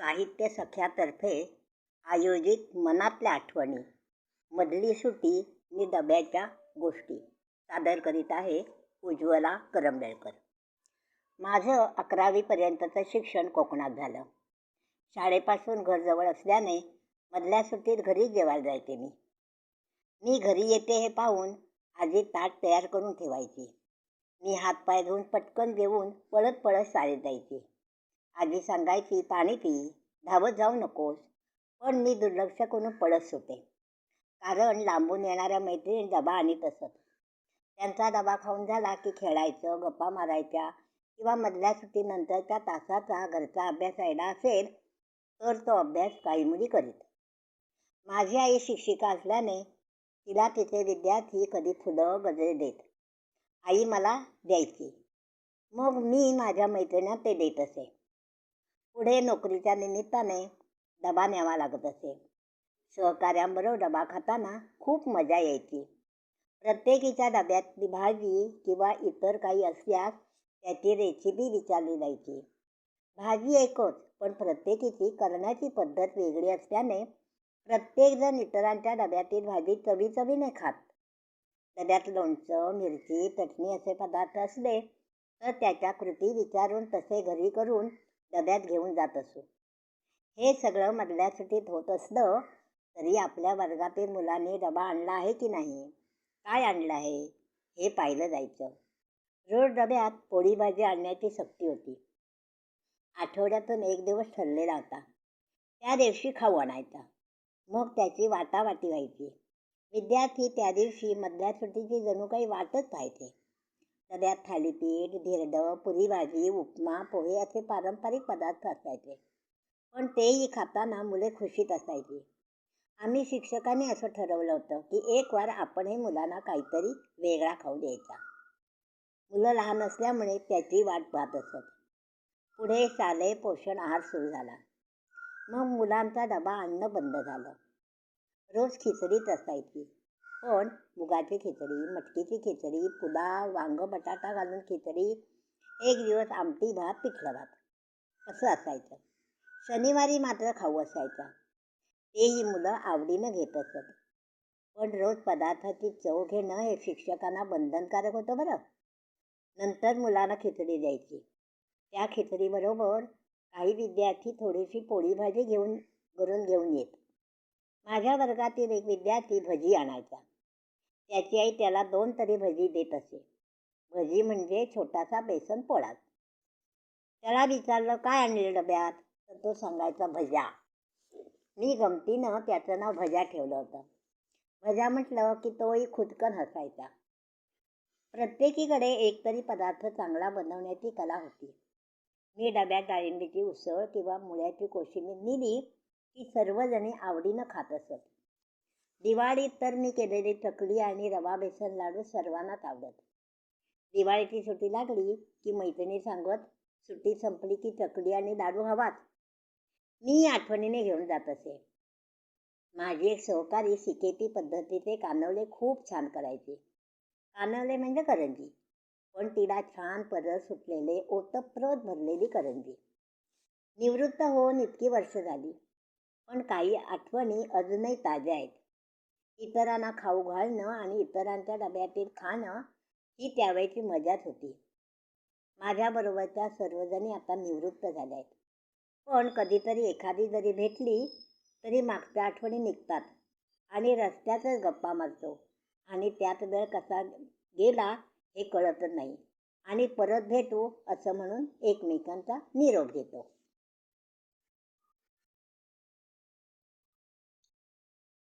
साहित्य सख्यातर्फे आयोजित मनातल्या आठवणी. मधली सुटी नि डब्याच्या गोष्टी. सादर करीत आहे उज्ज्वला करंबेळकर. माझं अकरावीपर्यंतचं शिक्षण कोकणात झालं. शाळेपासून घरजवळ असल्याने मधल्या सुट्टीत घरी जेवायला जायचे मी. मी घरी येते हे पाहून आजी ताट तयार करून ठेवायची. मी हातपाय धुवून पटकन देऊन पळत पळत शाळेत जायची. आजी सांगायची पाणी पी धावत जाऊ नकोस. पण मी दुर्लक्ष करून पळत सुटे. कारण लांबून येणाऱ्या मैत्रिणी डबा आणीत असत. त्यांचा डबा खाऊन झाला की खेळायचं गप्पा मारायच्या किंवा मधल्या सुट्टीनंतरच्या तासाचा घरचा अभ्यास राहिला असेल तर तो अभ्यास काही मुली करीत. माझी आई शिक्षिका असल्याने तिला तिचे विद्यार्थी कधी फुलं गजरे देत. आई मला द्यायची. मग मी माझ्या मैत्रिणींना ते देत असे. पुढे नोकरीच्या निमित्ताने डबा न्यावा लागत असे. सहकाऱ्यांबरोबर डबा खाताना खूप मजा यायची. प्रत्येकीच्या डब्यातली भाजी किंवा इतर काही असल्यास त्याची रेसिपी विचारली जायची. भाजी एकच पण प्रत्येकीची करण्याची पद्धत वेगळी असल्याने प्रत्येकजण इतरांच्या डब्यातील भाजी चवी चवीने खात. डब्यात लोणचं मिरची चटणी असे पदार्थ असले तर त्याच्या कृती विचारून तसे घरी करून डब्यात घेऊन जात असू. हे सगळं मधल्या सुटीत होत असलं तरी आपल्या वर्गातील मुलांनी डबा आणला आहे की नाही? काय आणलं आहे? हे पाहिलं जायचं. रोज डब्यात पोळी भाजी आणण्याची सक्ती होती. आठवड्यातून एक दिवस ठरलेला होता. त्या दिवशी खाऊ आणायचा. मग त्याची वाटावाटी व्हायची. विद्यार्थी त्या दिवशी मधल्या सुट्टीची जणू काही वाटच पाहायचे. डब्यात थालीपीठ धिरडं पुरी भाजी उपमा पोहे असे पारंपरिक पदार्थ असायचे. पण तेही खाताना मुले खुशीत असायची. आम्ही शिक्षकांनी असं ठरवलं होतं की एक वार आपणही मुलांना काहीतरी वेगळा खाऊ द्यायचा. मुलं लहान असल्यामुळे त्याची वाट पाहत असत. पुढे शालेय पोषण आहार सुरू झाला. मग मुलांचा डबा आणणं बंद झालं. रोज खिचडीच असायची. पण मुगाची खिचडी मटकीची खिचडी पुलाव वांग बटाटा घालून खिचडी एक दिवस आमटी भात पिठलं भात. असं असायचं. शनिवारी मात्र खाऊ असायचा. तेही मुलं आवडीनं घेत असत. पण रोज पदार्थाची चव घेणं हे शिक्षकांना बंधनकारक होतं बरं. नंतर मुलांना खिचडी द्यायची. त्या खिचडीबरोबर काही विद्यार्थी थोडीशी पोळी भाजी घेऊन करून घेऊन येत. माझ्या वर्गातील एक विद्यार्थी भजी आणायचा. त्याची आई त्याला दोन तरी भजी देत असे. भजी म्हणजे छोटासा बेसन पोळाच त्याला विचारलं काय आणले डब्यात? तर तो सांगायचा भज्या. मी गमतीनं त्याचं नाव भज्या ठेवलं होतं. भज्या म्हटलं की तोही खुदकन हसायचा. प्रत्येकीकडे एकतरी पदार्थ चांगला बनवण्याची कला होती. मी डब्यात डाळिंबीची उसळ किंवा मुळ्याची कोशिंबीर नेली की सर्वजणी आवडीनं खात असत. दिवाळीत तर मी केलेली चकली आणि रवा बेसन लाडू सर्वांनाच आवडत दिवाळीची सुट्टी लागली की मैत्रिणी सांगत सुट्टी संपली की चकली आणि लाडू हवाच. मी आठवणीने घेऊन जात असे. माझी एक सहकारी सिकेटी पद्धतीचे कानवले खूप छान करायचे. कानवले म्हणजे करंजी. पण तिला छान परत सुटलेले ओतप्रत भरलेली करंजी. निवृत्त होऊन इतकी वर्ष झाली. पण काही आठवणी अजूनही ताज्या आहेत. इतरांना खाऊ घालणं आणि इतरांच्या डब्यातील खाणं ही त्यावेळची मजाच होती. माझ्याबरोबरच्या सर्वजणी आता निवृत्त झाल्या आहेत पण कधीतरी एखादी जरी भेटली तरी मागच्या आठवणी निघतात आणि रस्त्यातच गप्पा मारतो आणि त्यात वेळ कसा गेला हे कळतच नाही आणि परत भेटू असं म्हणून एकमेकांचा निरोप घेतो.